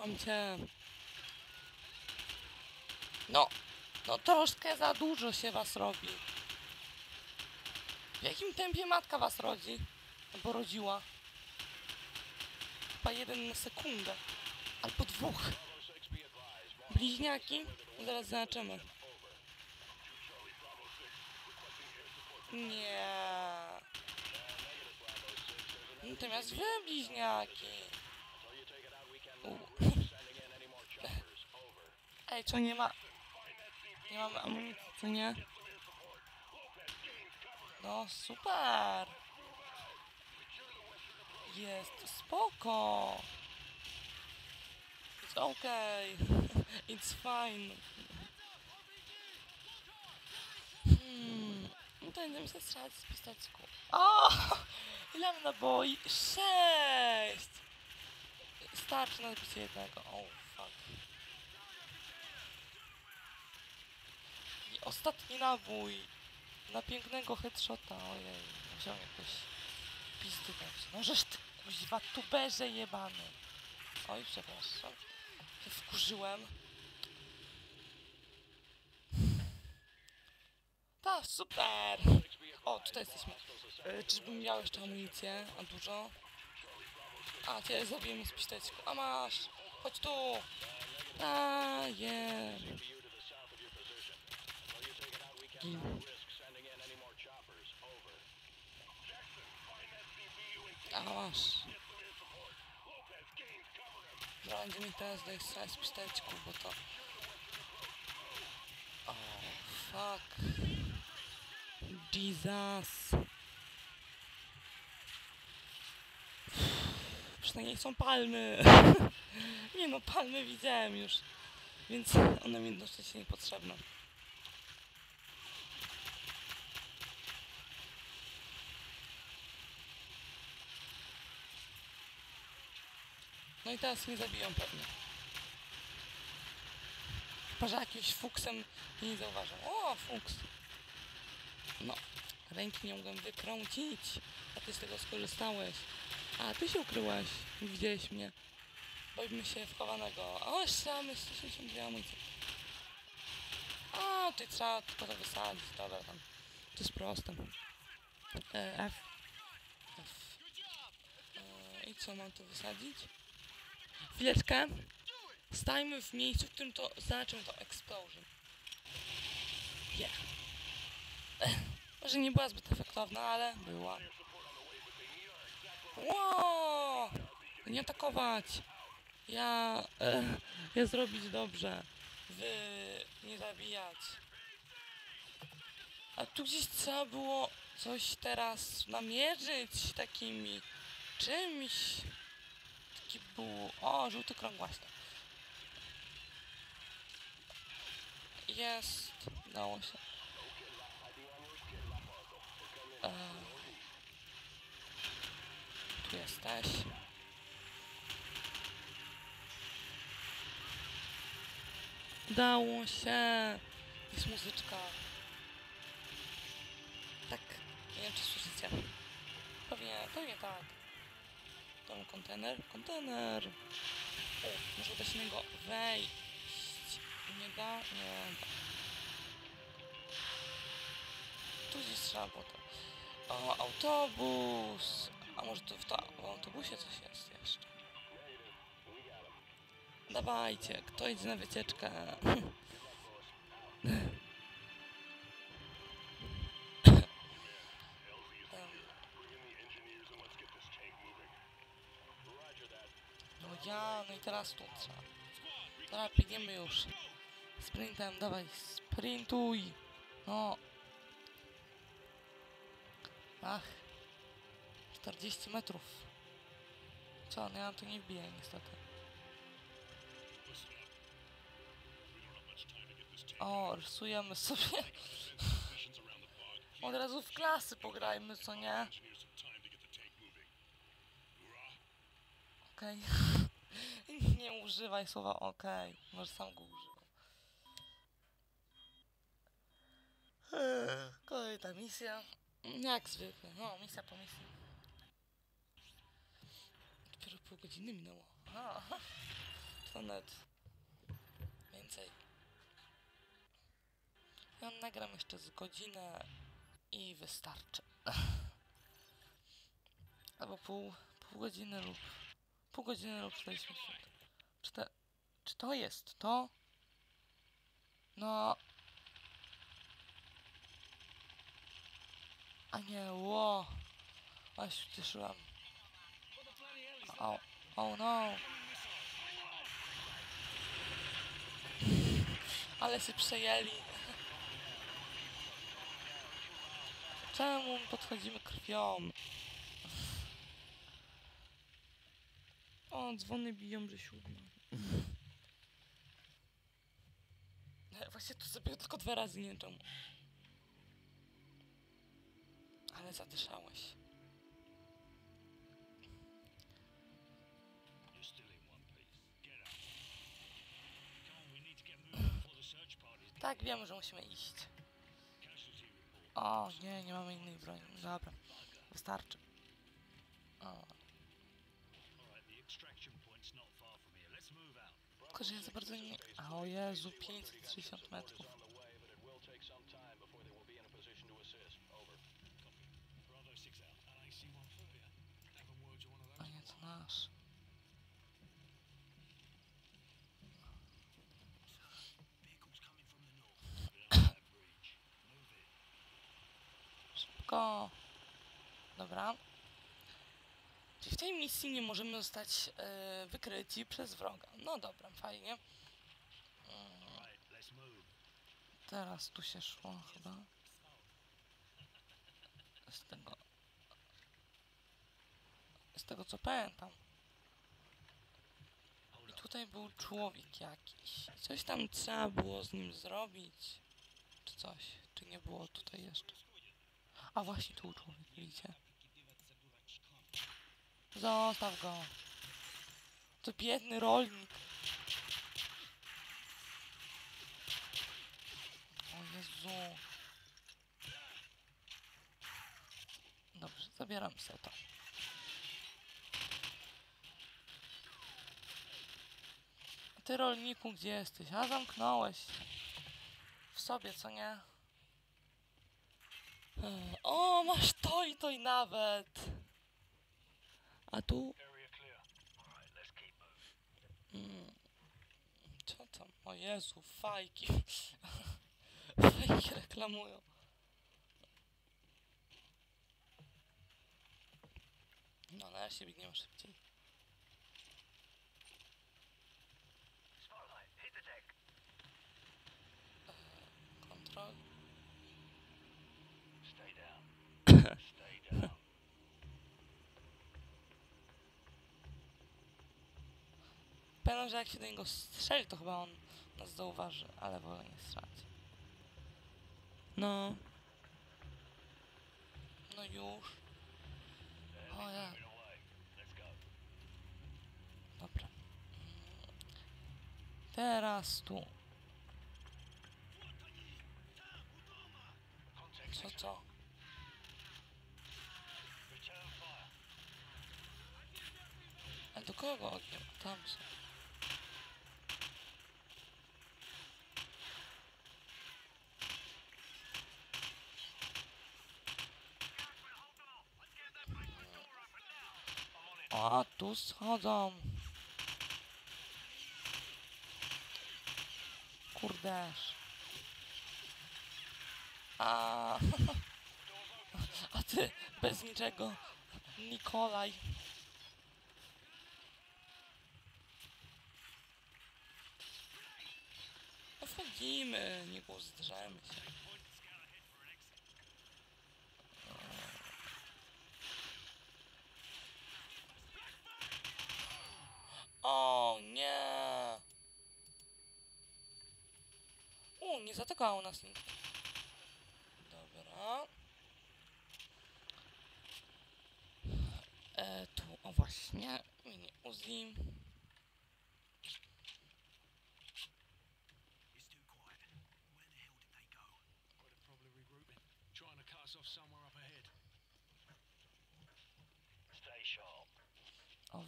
Mam cię. No, no troszkę za dużo się was robi. W jakim tempie matka was rodzi? Albo rodziła? Chyba jeden na sekundę. Albo dwóch. Bliźniaki? Zaraz zobaczymy. Nie. Natomiast wy bliźniaki. U. Ej, co nie ma... Nie mamy amunicji, co nie? No, super. Jest, spoko. It's okay. It's fine. Hmm. No to będziemy się strzelać z pisteczku. O! Ile mam naboi? Sześć! Starczy na jednego. O, fuck. Ostatni nabój. Na pięknego headshota. Ojej, musiał jakoś pizdy dać. No żeż ty kuźwa tuberze jebany. Oj, przepraszam. Się wkurzyłem. Ta, super! O, tutaj jesteśmy. E, czyżbym miał jeszcze amunicję? A dużo? A, cię zabiję z piszteczku. A masz! Chodź tu! A, je. Gin. A, masz. Będzie mi teraz dać strzelać z piszteczku, bo to... O, fuck. Jesus. Przynajmniej są palmy. nie no, palmy widziałem już. Więc one mi dosyć niepotrzebne. No i teraz mnie zabiją pewnie. Chyba, że jakimś fuksem nie zauważą. O, fuks. No, ręki nie mogłem wykręcić. A ty z tego skorzystałeś. A, ty się ukryłeś. Nie widziałeś mnie. Boimy się wchowanego. O, jeszcze mamy 162 amunicje. A, ty trzeba tylko to wysadzić. Dobra, tam. To jest proste. E, F. F. E, I co, mam tu wysadzić? Chwileczkę. Stajmy w miejscu, w którym to zaczęło to explosion. Yeah. Może nie była zbyt efektowna, ale była. Wow! Nie atakować! Ja... E, ja zrobić dobrze. Wy nie zabijać. A tu gdzieś trzeba było coś teraz namierzyć takimi czymś. Był... O, żółty krąg właśnie. Jest. Dało się. E, tu jesteś. Dało się. Jest muzyczka. Tak. Nie wiem, czy słyszycie. Pewnie, pewnie tak. Tam kontener. Kontener. Się na niego wejść. Nie da? Nie da. Tu gdzieś trzeba to. O, autobus. A może tu w, ta, w autobusie coś jest jeszcze? Dawajcie, kto idzie na wycieczkę? ja, no i teraz tu trzeba. Dobra, biegniemy już. Sprintem, dawaj, sprintuj. No. Ach. 40 metrów. Co, no ja tu nie wbiję niestety. O, rysujemy sobie. Od razu w klasy pograjmy, co nie? Okej. Nie używaj słowa okej. Może sam go używam. Eee, Kolejna misja. Jak zwykle. No, misja po misji. Dopiero pół godziny minęło. A, to nawet więcej. Ja nagram jeszcze z godzinę i wystarczy. Albo pół, pół godziny lub pół godziny lub 40 minut. Czy, te, czy to jest to? No. A nie, ło. Aż się cieszyłam. O, oh no. Ale się przejęli. Czemu my podchodzimy krwią? O, dzwony biją, że siódma. E, Właśnie tu sobie tylko dwa razy, nie czemu. Ale zadyszałeś. To Tak, wiem, że musimy iść. O, nie, nie mamy innej broni. Dobra, wystarczy. O, tylko, że ja za bardzo nie... O Jezu, 560 metrów. Bravo 6 out. LAC 130. Having words with one of A nie, to nasz. Vehicles coming Czyli w tej misji nie możemy zostać e, wykryci przez wroga. No dobra, fajnie. Mm. Teraz tu się szło chyba. Z tego... Z tego co pamiętam. I tutaj był człowiek jakiś. Coś tam trzeba było z nim zrobić. Czy coś. Czy nie było tutaj jeszcze? A właśnie tu człowiek, widzicie? Zostaw go. To biedny rolnik. O Jezu. Dobrze, zabieram sobie to. Ty rolniku, gdzie jesteś? A zamknąłeś. W sobie, co nie? O, masz to i to i nawet. A tu? Mm, co tam? O Jezu, fajki. fajki reklamują. No, na razie biegniemy szybciej. Deck. Kontrol. Stay down. Stay down. Pamiętam, że jak się do niego strzeli, to chyba on nas zauważy, ale wolę nie strzelać. No. No już. O ja. Dobra. Teraz tu. Co, co? A do kogo ogniu? Tam są. A, tu schodzą. Kurdeż. A, a ty bez niczego. Nikolaj. Wchodzimy, nie uzdrzemy się. O nie! U, nie zaatakował nas nikt. Dobra. E, tu, o właśnie, mini Uzi.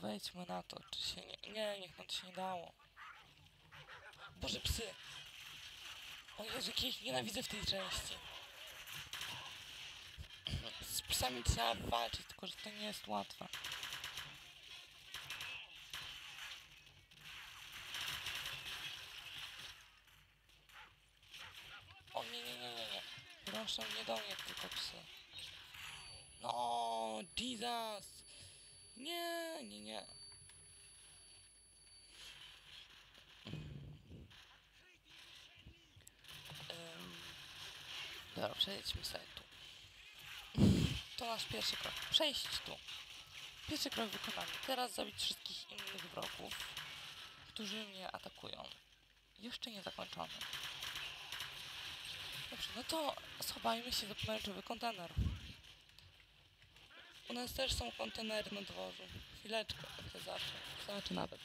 Wejdźmy na to, czy się nie... Nie, niech nam się nie dało. Boże, psy! O Jezu, jak ja ich nienawidzę w tej części. Z psami trzeba walczyć, tylko że to nie jest łatwe. O nie, nie, nie, nie, nie. Proszę nie do mnie tylko psy. No, Jesus! Nie, nie, nie. Dobra, przejdźmy sobie tu. To nasz pierwszy krok. Przejść tu. Pierwszy krok wykonany. Teraz zabić wszystkich innych wrogów, którzy mnie atakują. Jeszcze nie zakończony. Dobrze, no to schowajmy się za pomarańczowy kontener. U nas też są kontenery na dworzu. Chwileczkę, to zawsze. Znaczy nawet.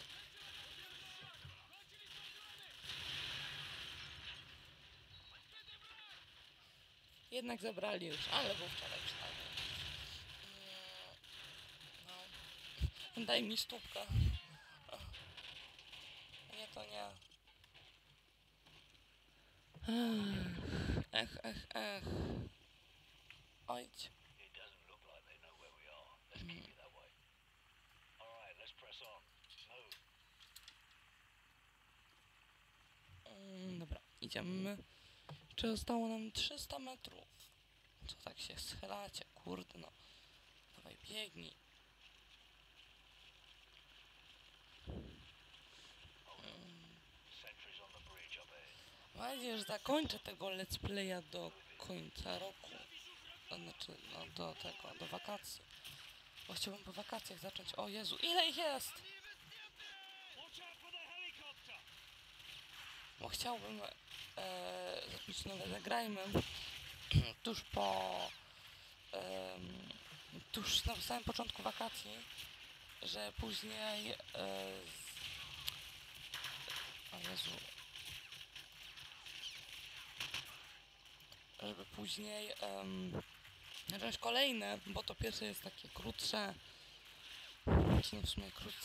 Jednak zabrali już, ale był wczoraj przynajmniej. No. Daj mi stópkę. Nie, to nie. Ech, ech, ech. Ojdź. Idziemy. Czy zostało nam 300 metrów? Co tak się schylacie? Kurde no. Dawaj, biegnij. Ahead. Mam nadzieję, że zakończę tego let's playa do końca roku. Znaczy, no do tego, do wakacji. Bo chciałbym po wakacjach zacząć. O Jezu, ile ich jest? Bo chciałbym zacząć nowe zagrajmy. Tuż po tuż na samym początku wakacji, że później e, o Jezu. Żeby później um, zacząć kolejne, bo to pierwsze jest takie krótsze, w sumie krótsze